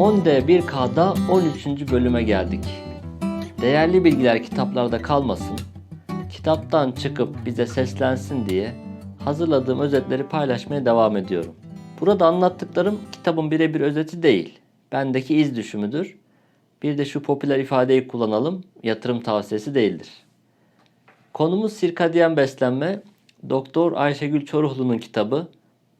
10D1K'da 13. bölüme geldik. Değerli bilgiler kitaplarda kalmasın, kitaptan çıkıp bize seslensin diye hazırladığım özetleri paylaşmaya devam ediyorum. Burada anlattıklarım kitabın birebir özeti değil, bendeki iz düşümüdür. Bir de şu popüler ifadeyi kullanalım, yatırım tavsiyesi değildir. Konumuz sirkadiyen beslenme. Doktor Ayşegül Çoruhlu'nun kitabı.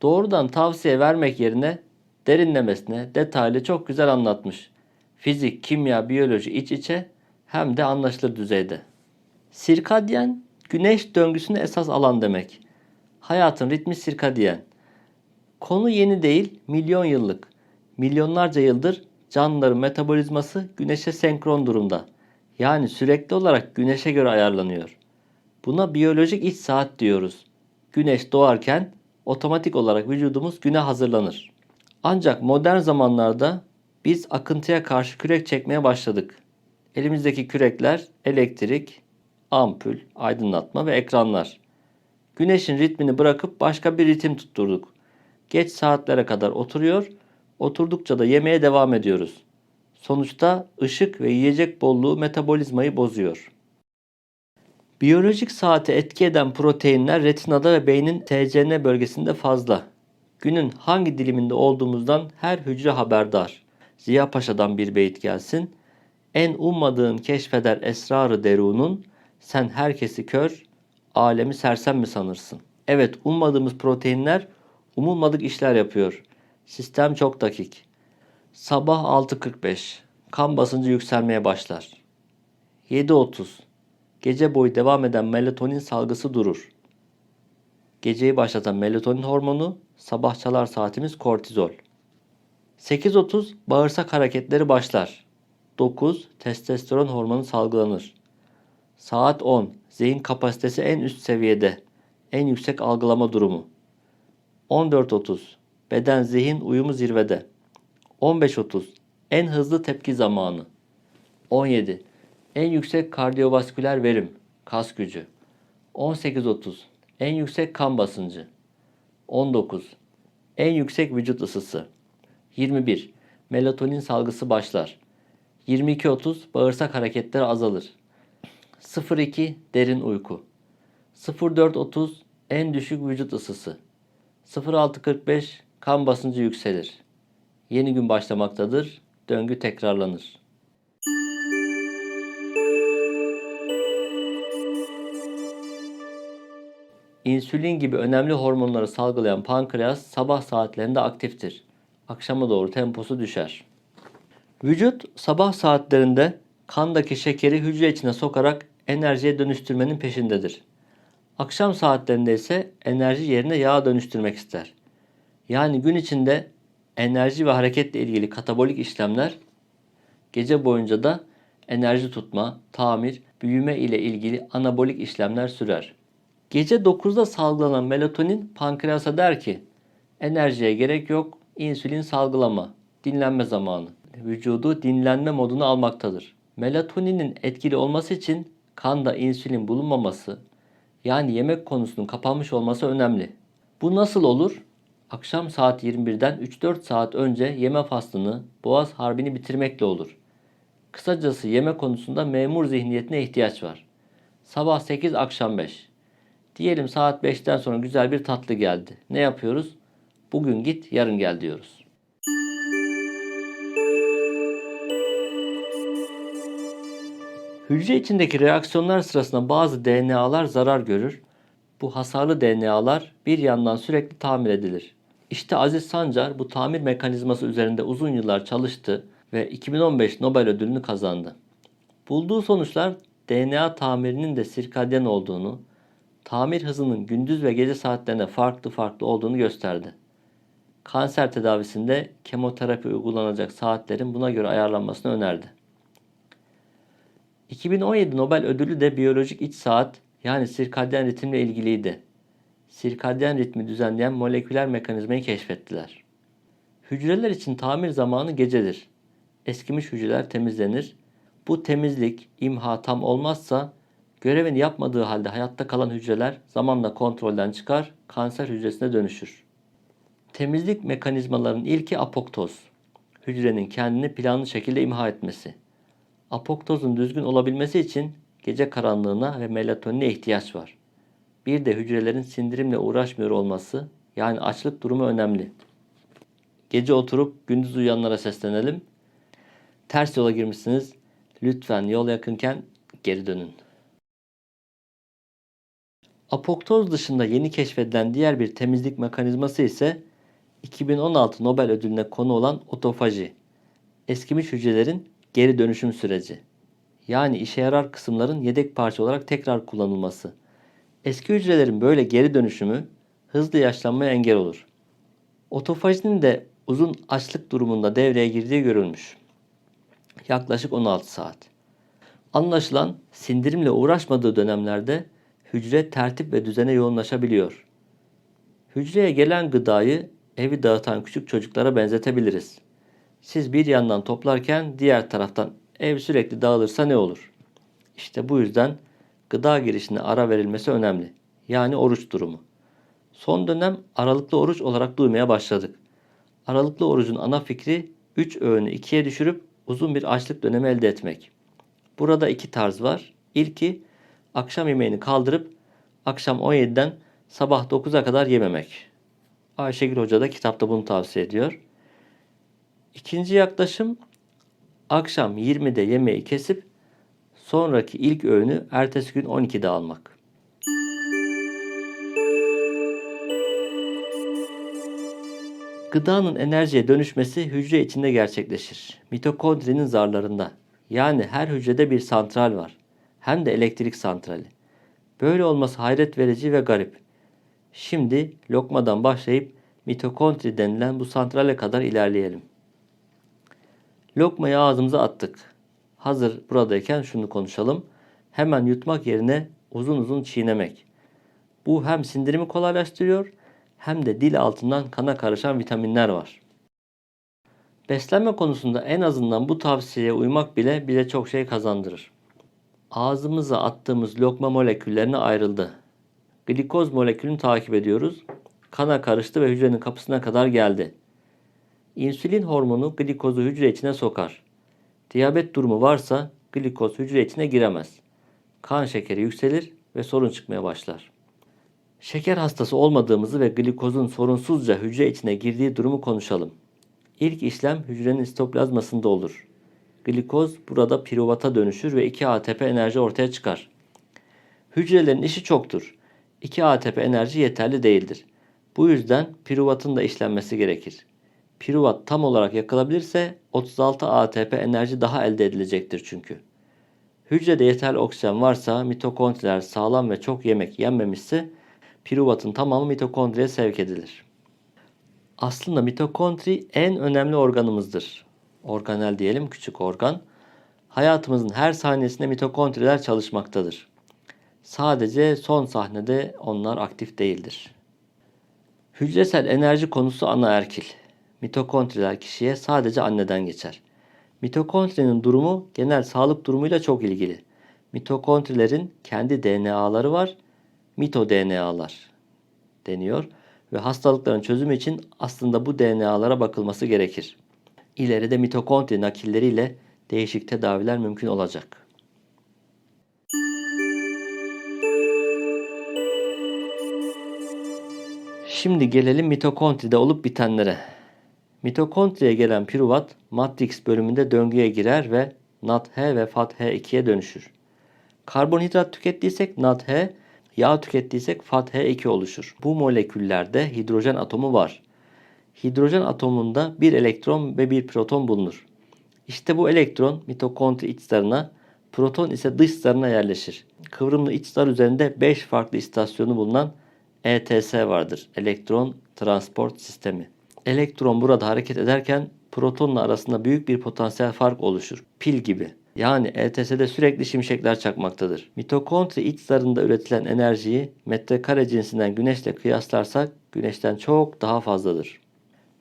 Doğrudan tavsiye vermek yerine derinlemesine, detaylı çok güzel anlatmış. Fizik, kimya, biyoloji iç içe hem de anlaşılır düzeyde. Sirkadyen, güneş döngüsünü esas alan demek. Hayatın ritmi sirkadiyen. Konu yeni değil, milyon yıllık. Milyonlarca yıldır canlıların metabolizması güneşe senkron durumda. Yani sürekli olarak güneşe göre ayarlanıyor. Buna biyolojik iç saat diyoruz. Güneş doğarken otomatik olarak vücudumuz güne hazırlanır. Ancak modern zamanlarda biz akıntıya karşı kürek çekmeye başladık. Elimizdeki kürekler elektrik, ampul, aydınlatma ve ekranlar. Güneşin ritmini bırakıp başka bir ritim tutturduk. Geç saatlere kadar oturuyor, oturdukça da yemeye devam ediyoruz. Sonuçta ışık ve yiyecek bolluğu metabolizmayı bozuyor. Biyolojik saate etki eden proteinler retinada ve beynin TCN bölgesinde fazla. Günün hangi diliminde olduğumuzdan her hücre haberdar. Ziya Paşa'dan bir beyit gelsin. En ummadığın keşfeder esrarı derunun, sen herkesi kör, alemi sersem mi sanırsın? Evet ummadığımız proteinler umulmadık işler yapıyor. Sistem çok dakik. Sabah 6.45. Kan basıncı yükselmeye başlar. 7.30. Gece boyu devam eden melatonin salgısı durur. Geceyi başlatan melatonin hormonu, sabah çalar saatimiz kortizol. 8.30 bağırsak hareketleri başlar. 9 testosteron hormonu salgılanır. Saat 10 zihin kapasitesi en üst seviyede. En yüksek algılama durumu. 14.30 beden zihin uyumu zirvede. 15.30 en hızlı tepki zamanı. 17 en yüksek kardiyovasküler verim, kas gücü. 18.30 en yüksek kan basıncı. 19 en yüksek vücut ısısı. 21 melatonin salgısı başlar. 22.30 bağırsak hareketleri azalır. 02 derin uyku. 04.30 en düşük vücut ısısı. 06.45 kan basıncı yükselir. Yeni gün başlamaktadır. Döngü tekrarlanır. İnsülin gibi önemli hormonları salgılayan pankreas sabah saatlerinde aktiftir. Akşama doğru temposu düşer. Vücut sabah saatlerinde kandaki şekeri hücre içine sokarak enerjiye dönüştürmenin peşindedir. Akşam saatlerinde ise enerji yerine yağ dönüştürmek ister. Yani gün içinde enerji ve hareketle ilgili katabolik işlemler, gece boyunca da enerji tutma, tamir, büyüme ile ilgili anabolik işlemler sürer. Gece 9'da salgılanan melatonin pankreasa der ki enerjiye gerek yok, insülin salgılama, dinlenme zamanı. Vücudu dinlenme moduna almaktadır. Melatoninin etkili olması için kanda insülin bulunmaması, yani yemek konusunun kapanmış olması önemli. Bu nasıl olur? Akşam saat 21'den 3-4 saat önce yeme faslını, boğaz harbini bitirmekle olur. Kısacası yeme konusunda memur zihniyetine ihtiyaç var. Sabah 8, akşam 5. Diyelim saat 5'ten sonra güzel bir tatlı geldi. Ne yapıyoruz? Bugün git, yarın gel diyoruz. Hücre içindeki reaksiyonlar sırasında bazı DNA'lar zarar görür. Bu hasarlı DNA'lar bir yandan sürekli tamir edilir. İşte Aziz Sancar bu tamir mekanizması üzerinde uzun yıllar çalıştı ve 2015 Nobel ödülünü kazandı. Bulduğu sonuçlar DNA tamirinin de sirkadyen olduğunu, tamir hızının gündüz ve gece saatlerinde farklı farklı olduğunu gösterdi. Kanser tedavisinde kemoterapi uygulanacak saatlerin buna göre ayarlanmasını önerdi. 2017 Nobel ödülü de biyolojik iç saat yani sirkadyen ritimle ilgiliydi. Sirkadyen ritmi düzenleyen moleküler mekanizmayı keşfettiler. Hücreler için tamir zamanı gecedir. Eskimiş hücreler temizlenir. Bu temizlik, imha tam olmazsa görevini yapmadığı halde hayatta kalan hücreler zamanla kontrolden çıkar, kanser hücresine dönüşür. Temizlik mekanizmalarının ilki apoptoz. hücrenin kendini planlı şekilde imha etmesi. Apoktozun düzgün olabilmesi için gece karanlığına ve melatonine ihtiyaç var. Bir de hücrelerin sindirimle uğraşmıyor olması yani açlık durumu önemli. Gece oturup gündüz uyuyanlara seslenelim. Ters yola girmişsiniz. Lütfen yol yakınken geri dönün. Apoptoz dışında yeni keşfedilen diğer bir temizlik mekanizması ise 2016 Nobel ödülüne konu olan otofaji. Eskimiş hücrelerin geri dönüşüm süreci. Yani işe yarar kısımların yedek parça olarak tekrar kullanılması. Eski hücrelerin böyle geri dönüşümü hızlı yaşlanmaya engel olur. Otofajinin de uzun açlık durumunda devreye girdiği görülmüş. Yaklaşık 16 saat. Anlaşılan sindirimle uğraşmadığı dönemlerde hücre tertip ve düzene yoğunlaşabiliyor. Hücreye gelen gıdayı evi dağıtan küçük çocuklara benzetebiliriz. Siz bir yandan toplarken diğer taraftan ev sürekli dağılırsa ne olur? İşte bu yüzden gıda girişine ara verilmesi önemli. Yani oruç durumu. Son dönem aralıklı oruç olarak duymaya başladık. Aralıklı orucun ana fikri 3 öğünü 2'ye düşürüp uzun bir açlık dönemi elde etmek. Burada iki tarz var. İlki akşam yemeğini kaldırıp akşam 17'den sabah 9'a kadar yememek. Ayşegül Hoca da kitapta bunu tavsiye ediyor. İkinci yaklaşım akşam 20'de yemeği kesip sonraki ilk öğünü ertesi gün 12'de almak. Gıdanın enerjiye dönüşmesi hücre içinde gerçekleşir. Mitokondrinin zarlarında. Yani her hücrede bir santral var. Hem de elektrik santrali. Böyle olması hayret verici ve garip. Şimdi lokmadan başlayıp mitokondri denilen bu santrale kadar ilerleyelim. Lokmayı ağzımıza attık. Hazır buradayken şunu konuşalım. Hemen yutmak yerine uzun uzun çiğnemek. Bu hem sindirimi kolaylaştırıyor hem de dil altından kana karışan vitaminler var. Beslenme konusunda en azından bu tavsiyeye uymak bile bize çok şey kazandırır. Ağzımıza attığımız lokma moleküllerine ayrıldı. Glikoz molekülünü takip ediyoruz. Kana karıştı ve hücrenin kapısına kadar geldi. İnsülin hormonu glikozu hücre içine sokar. Diyabet durumu varsa glikoz hücre içine giremez. Kan şekeri yükselir ve sorun çıkmaya başlar. Şeker hastası olmadığımızı ve glikozun sorunsuzca hücre içine girdiği durumu konuşalım. İlk işlem hücrenin sitoplazmasında olur. Glikoz burada piruvata dönüşür ve 2 ATP enerji ortaya çıkar. Hücrelerin işi çoktur. 2 ATP enerji yeterli değildir. Bu yüzden piruvatın da işlenmesi gerekir. Piruvat tam olarak yakılabilirse 36 ATP enerji daha elde edilecektir çünkü. Hücrede yeterli oksijen varsa mitokondriler sağlam ve çok yemek yenmemişse piruvatın tamamı mitokondriye sevk edilir. Aslında mitokondri en önemli organımızdır. Organel diyelim küçük organ. Hayatımızın her saniyesinde mitokondriler çalışmaktadır. Sadece son sahnede onlar aktif değildir. Hücresel enerji konusu ana erkil. Mitokondriler kişiye sadece anneden geçer. Mitokondrinin durumu genel sağlık durumuyla çok ilgili. Mitokondrilerin kendi DNA'ları var, mitoDNA'lar deniyor ve hastalıkların çözümü için aslında bu DNA'lara bakılması gerekir. İleride mitokondri nakilleriyle değişik tedaviler mümkün olacak. Şimdi gelelim mitokondride olup bitenlere. Mitokondriye gelen piruvat matrix bölümünde döngüye girer ve NADH ve FATH2'ye dönüşür. Karbonhidrat tükettiysek NADH, yağ tükettiysek FATH2 oluşur. Bu moleküllerde hidrojen atomu var. Hidrojen atomunda bir elektron ve bir proton bulunur. İşte bu elektron mitokondri iç zarına, proton ise dış zarına yerleşir. Kıvrımlı iç zar üzerinde 5 farklı istasyonu bulunan ETS vardır. Elektron Transport Sistemi. Elektron burada hareket ederken protonla arasında büyük bir potansiyel fark oluşur. Pil gibi. Yani ETS'de sürekli şimşekler çakmaktadır. Mitokondri iç zarında üretilen enerjiyi metrekare cinsinden güneşle kıyaslarsak güneşten çok daha fazladır.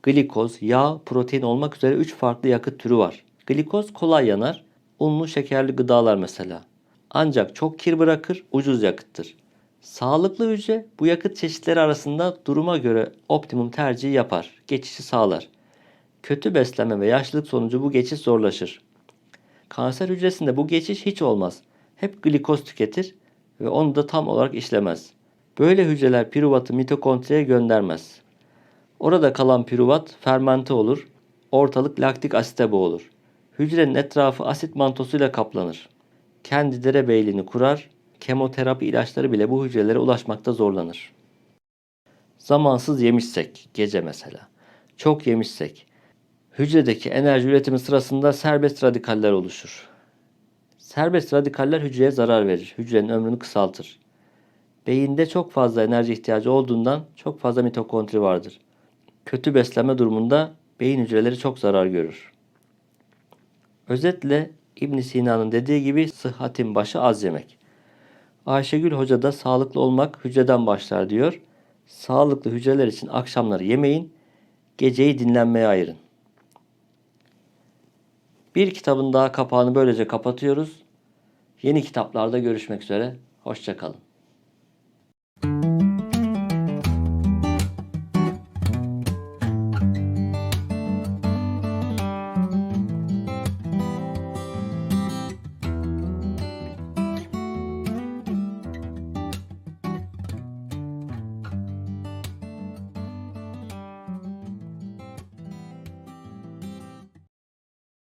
Glikoz, yağ, protein olmak üzere 3 farklı yakıt türü var. Glikoz kolay yanar, unlu şekerli gıdalar mesela. Ancak çok kir bırakır, ucuz yakıttır. Sağlıklı hücre bu yakıt çeşitleri arasında duruma göre optimum tercihi yapar, geçişi sağlar. Kötü beslenme ve yaşlılık sonucu bu geçiş zorlaşır. Kanser hücresinde bu geçiş hiç olmaz. Hep glikoz tüketir ve onu da tam olarak işlemez. Böyle hücreler piruvatı mitokondriye göndermez. Orada kalan piruvat fermente olur, ortalık laktik asite boğulur. Hücrenin etrafı asit mantosuyla kaplanır. Kendi derebeyliğini kurar, kemoterapi ilaçları bile bu hücrelere ulaşmakta zorlanır. Zamansız yemişsek, gece mesela, çok yemişsek, hücredeki enerji üretimi sırasında serbest radikaller oluşur. Serbest radikaller hücreye zarar verir, hücrenin ömrünü kısaltır. Beyinde çok fazla enerji ihtiyacı olduğundan çok fazla mitokondri vardır. Kötü beslenme durumunda beyin hücreleri çok zarar görür. Özetle İbn Sina'nın dediği gibi sıhhatin başı az yemek. Ayşegül Hoca da sağlıklı olmak hücreden başlar diyor. Sağlıklı hücreler için akşamları yemeyin, geceyi dinlenmeye ayırın. Bir kitabın daha kapağını böylece kapatıyoruz. Yeni kitaplarda görüşmek üzere. Hoşçakalın.